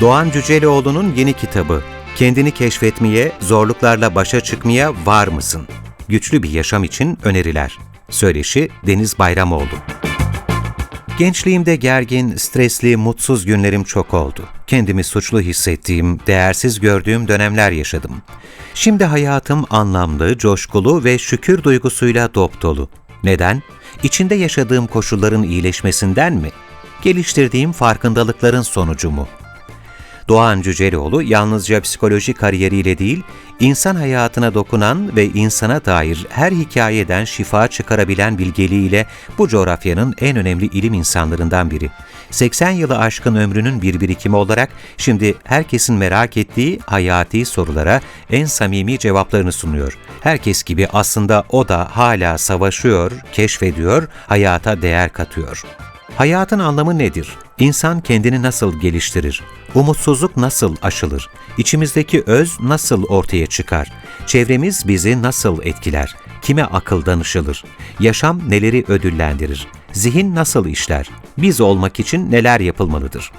Doğan Cüceloğlu'nun yeni kitabı Kendini keşfetmeye, zorluklarla başa çıkmaya var mısın? Güçlü bir yaşam için öneriler. Söyleşi Deniz Bayramoğlu. Gençliğimde gergin, stresli, mutsuz günlerim çok oldu. Kendimi suçlu hissettiğim, değersiz gördüğüm dönemler yaşadım. Şimdi hayatım anlamlı, coşkulu ve şükür duygusuyla dop dolu. Neden? İçinde yaşadığım koşulların iyileşmesinden mi? Geliştirdiğim farkındalıkların sonucu mu? Doğan Cüceloğlu yalnızca psikoloji kariyeriyle değil, insan hayatına dokunan ve insana dair her hikayeden şifa çıkarabilen bilgeliğiyle bu coğrafyanın en önemli ilim insanlarından biri. 80 yılı aşkın ömrünün bir birikimi olarak şimdi herkesin merak ettiği hayati sorulara en samimi cevaplarını sunuyor. Herkes gibi aslında o da hala savaşıyor, keşfediyor, hayata değer katıyor. Hayatın anlamı nedir? İnsan kendini nasıl geliştirir? Umutsuzluk nasıl aşılır? İçimizdeki öz nasıl ortaya çıkar? Çevremiz bizi nasıl etkiler? Kime akıl danışılır? Yaşam neleri ödüllendirir? Zihin nasıl işler? Biz olmak için neler yapılmalıdır?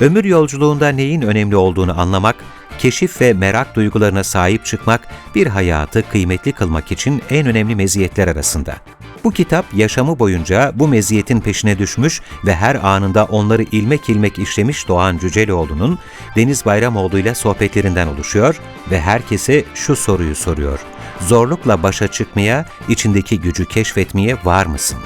Ömür yolculuğunda neyin önemli olduğunu anlamak, keşif ve merak duygularına sahip çıkmak bir hayatı kıymetli kılmak için en önemli meziyetler arasında. Bu kitap yaşamı boyunca bu meziyetin peşine düşmüş ve her anında onları ilmek ilmek işlemiş Doğan Cüceloğlu'nun Deniz Bayramoğlu ile sohbetlerinden oluşuyor ve herkese şu soruyu soruyor. Zorlukla başa çıkmaya, içindeki gücü keşfetmeye var mısın?